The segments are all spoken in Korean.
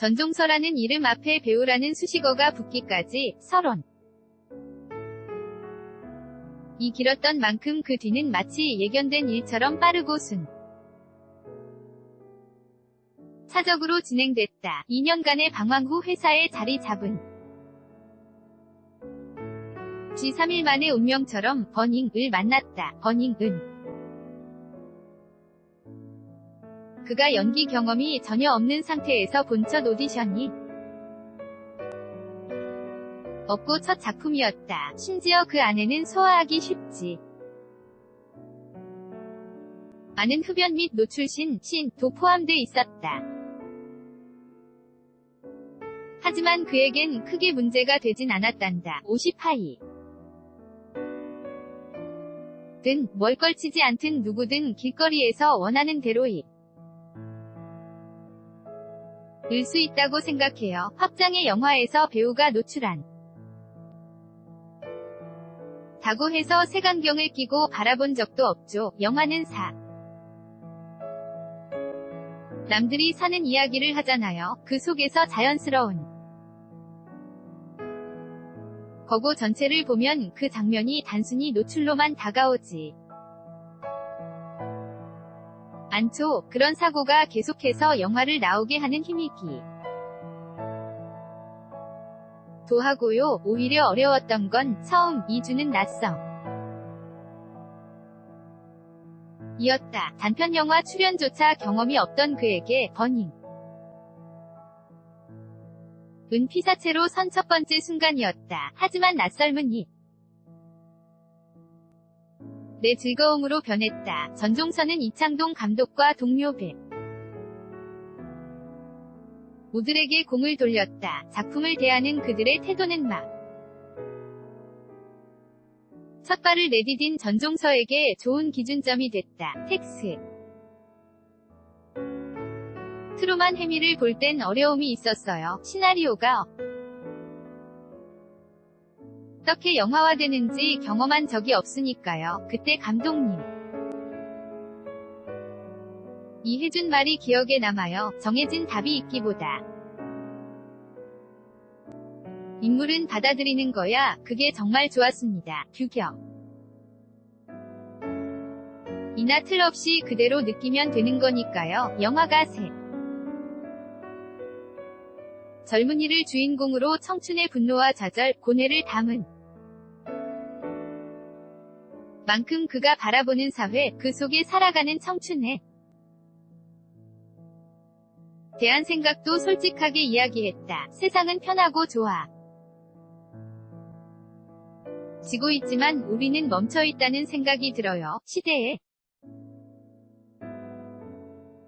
전종서라는 이름 앞에 배우라는 수식어가 붙기까지 서론. 이 길었던 만큼 그 뒤는 마치 예견된 일처럼 빠르고 순. 차적으로 진행됐다. 2년간의 방황 후 회사에 자리 잡은 지 3일 만에 운명처럼 버닝을 만났다. 버닝은 그가 연기 경험이 전혀 없는 상태에서 본첫 오디션이 없고 첫 작품이었다. 심지어 그 안에는 소화하기 쉽지. 많은 흡연 및 노출신, 신, 도 포함돼 있었다. 하지만 그에겐 크게 문제가 되진 않았단다. 50하이. 든, 뭘 걸치지 않든 누구든 길거리에서 원하는 대로 입. 을수 있다고 생각해요. 확장의 영화에서 배우가 노출한 다고 해서 색안경을 끼고 바라본 적도 없죠. 영화는 사. 남들이 사는 이야기를 하잖아요. 그 속에서 자연스러운 거고 전체를 보면 그 장면이 단순히 노출로만 다가오지. 않죠. 그런 사고가 계속해서 영화를 나오게 하는 힘이기. 도 하고요. 오히려 어려웠던 건 처음 2주는 낯성. 이었다. 단편 영화 출연조차 경험이 없던 그에게 버닝. 은 피사체로 선 첫 번째 순간이었다. 하지만 낯설은 이. 내 즐거움으로 변했다. 전종서는 이창동 감독과 동료 배. 모들에게 공을 돌렸다. 작품을 대하는 그들의 태도는 막. 첫 발을 내디딘 전종서에게 좋은 기준점이 됐다. 텍스. 트루만 해미를 볼 땐 어려움이 있었어요. 시나리오가 어떻게 영화화되는지 경험한 적이 없으니까요. 그때 감독님. 이 해준 말이 기억에 남아요. 정해진 답이 있기보다. 인물은 받아들이는 거야. 그게 정말 좋았습니다. 규격. 이나 틀 없이 그대로 느끼면 되는 거니까요. 영화가 새. 젊은이를 주인공으로 청춘의 분노와 좌절, 고뇌를 담은 만큼 그가 바라보는 사회, 그 속에 살아가는 청춘에 대한 생각도 솔직하게 이야기했다. 세상은 편하고 좋아. 지고 있지만 우리는 멈춰 있다는 생각이 들어요. 시대에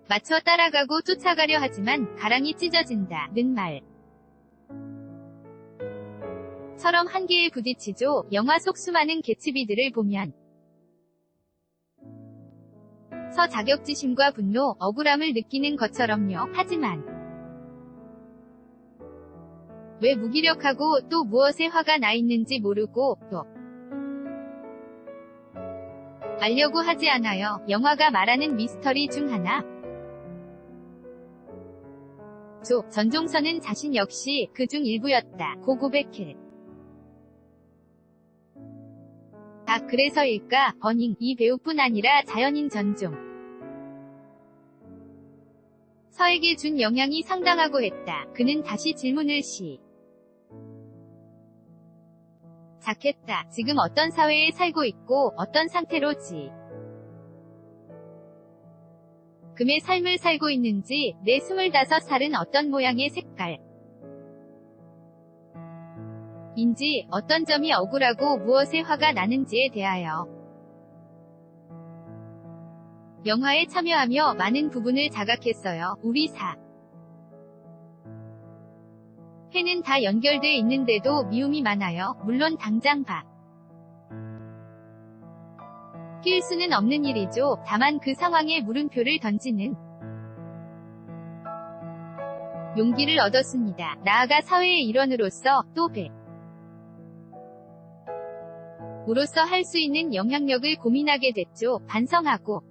맞춰 따라가고 쫓아가려 하지만 가랑이 찢어진다. 는 말. 처럼 한계에 부딪히죠. 영화 속 수많은 개츠비들을 보면 서 자격지심과 분노, 억울함을 느끼는 것처럼요. 하지만 왜 무기력하고 또 무엇에 화가 나 있는지 모르고 또 알려고 하지 않아요. 영화가 말하는 미스터리 중 하나. 조, 전종서는 자신 역시 그 중 일부였다. 고 고백해. 아, 그래서일까, 버닝, 이 배우뿐 아니라 자연인 전종. 서에게 준 영향이 상당하고 했다. 그는 다시 질문을 시. 작했다. 지금 어떤 사회에 살고 있고, 어떤 상태로지. 금의 삶을 살고 있는지, 내 25살은 어떤 모양의 색깔. 인지 어떤 점이 억울하고 무엇에 화가 나는지에 대하여 영화에 참여하며 많은 부분을 자각했어요. 우리 사 회는 다 연결돼 있는데도 미움이 많아요. 물론 당장 봐. 낄 수는 없는 일이죠. 다만 그 상황에 물음표를 던지는 용기를 얻었습니다. 나아가 사회의 일원으로서 또 배. 우로서 할 수 있는 영향력을 고민하게 됐죠. 반성하고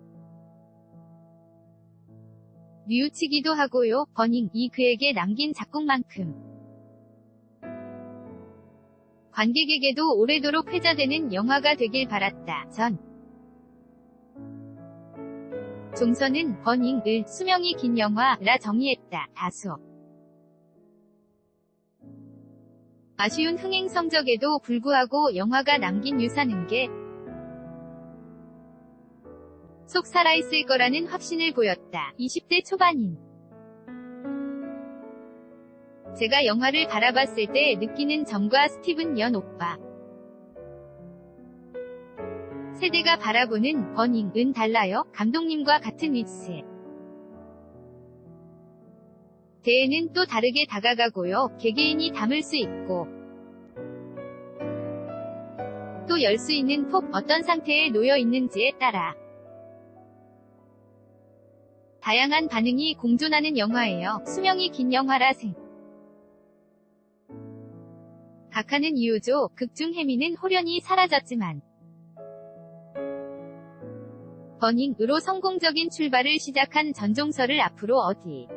뉘우치기도 하고요. 버닝 이 그에게 남긴 작곡만큼 관객에게도 오래도록 회자되는 영화가 되길 바랐다. 전 종선은 버닝을 수명이 긴 영화라 정의했다. 다소 아쉬운 흥행 성적에도 불구하고 영화가 남긴 유산은 게속 살아있을 거라는 확신을 보였다. 20대 초반인 제가 영화를 바라봤을 때 느끼는 점과 스티븐 연 오빠 세대가 바라보는 버닝은 달라요. 감독님과 같은 위치 대회는 또 다르게 다가가고요. 개개인이 담을 수 있고 또 열 수 있는 폭 어떤 상태에 놓여 있는지에 따라 다양한 반응이 공존하는 영화예요. 수명이 긴 영화라 생. 각하는 이유죠. 극중 해미는 호련히 사라졌지만 버닝으로 성공적인 출발을 시작한 전종서를 앞으로 어디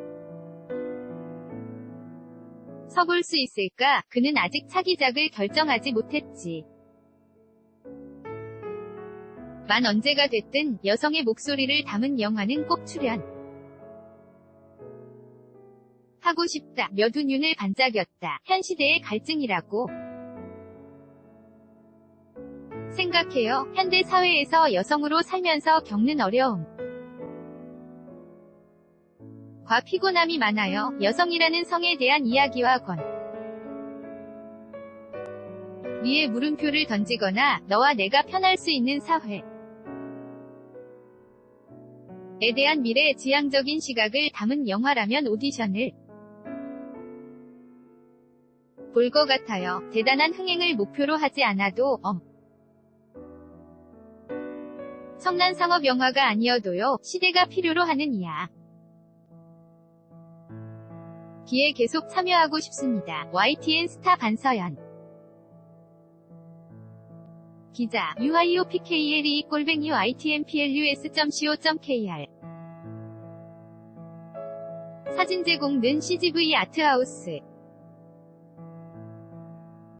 서볼 수 있을까? 그는 아직 차기작을 결정하지 못했지. 만 언제가 됐든 여성의 목소리를 담은 영화는 꼭 출연. 하고 싶다. 몇우 눈을 반짝였다. 현 시대의 갈증이라고. 생각해요. 현대 사회에서 여성으로 살면서 겪는 어려움. 과 피곤함이 많아요. 여성이라는 성에 대한 이야기와 권. 위에 물음표를 던지거나 너와 내가 편할 수 있는 사회. 에 대한 미래 지향적인 시각을 담은 영화라면 오디션을 볼 것 같아요. 대단한 흥행을 목표로 하지 않아도 엄. 성난 상업 영화가 아니어도요. 시대가 필요로 하는 이야. 기에 계속 참여하고 싶습니다. YTN 스타 반서연. 기자 UIOPKLE 꼴뱅이 YTNPLUS.co.kr 사진 제공 는 CGV 아트하우스